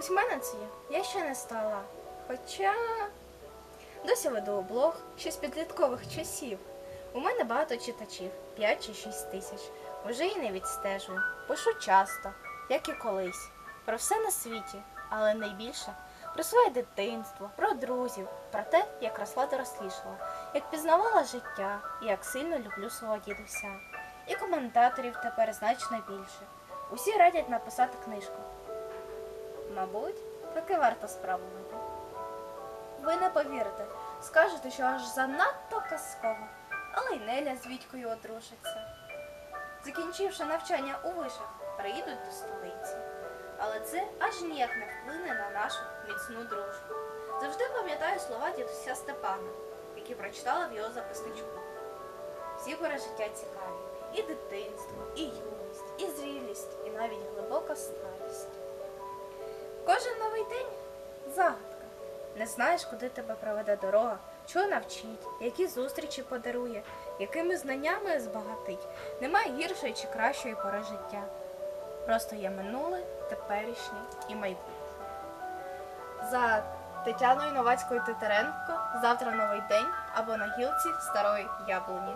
Письменницею я ще не стала. Хоча досі веду блог ще з підліткових часів. У мене багато читачів 5 чи 6 тисяч. Вже і не відстежую. Пишу часто, як і колись. Про все на світі, але найбільше про своє дитинство, про друзів, про те, як росла дорослішала, як пізнавала життя і як сильно люблю свого дідуся. І коментаторів тепер значно більше. Усі радять написати книжку. Мабуть, таки варто спробувати. Ви не повірите, скажете, що аж занадто казково, але й Неля з Вітькою одружаться. Закінчивши навчання у вишах, приїдуть до столиці. Але це аж ніяк не вплине на нашу міцну дружбу. Завжди пам'ятаю слова дідуся Степана, які прочитала в його записничку. Всі пори життя цікаві. І дитинство, і юність, і зрілість, і навіть глибока старість. Кожен новий день загадка. Не знаєш, куди тебе проведе дорога, чого навчить, які зустрічі подарує, якими знаннями збагатить. Немає гіршої чи кращої пори життя. Просто є минуле, теперішнє і майбутнє. За Тетяною Новацькою Титаренко завтра новий день або на гілці старої яблуні.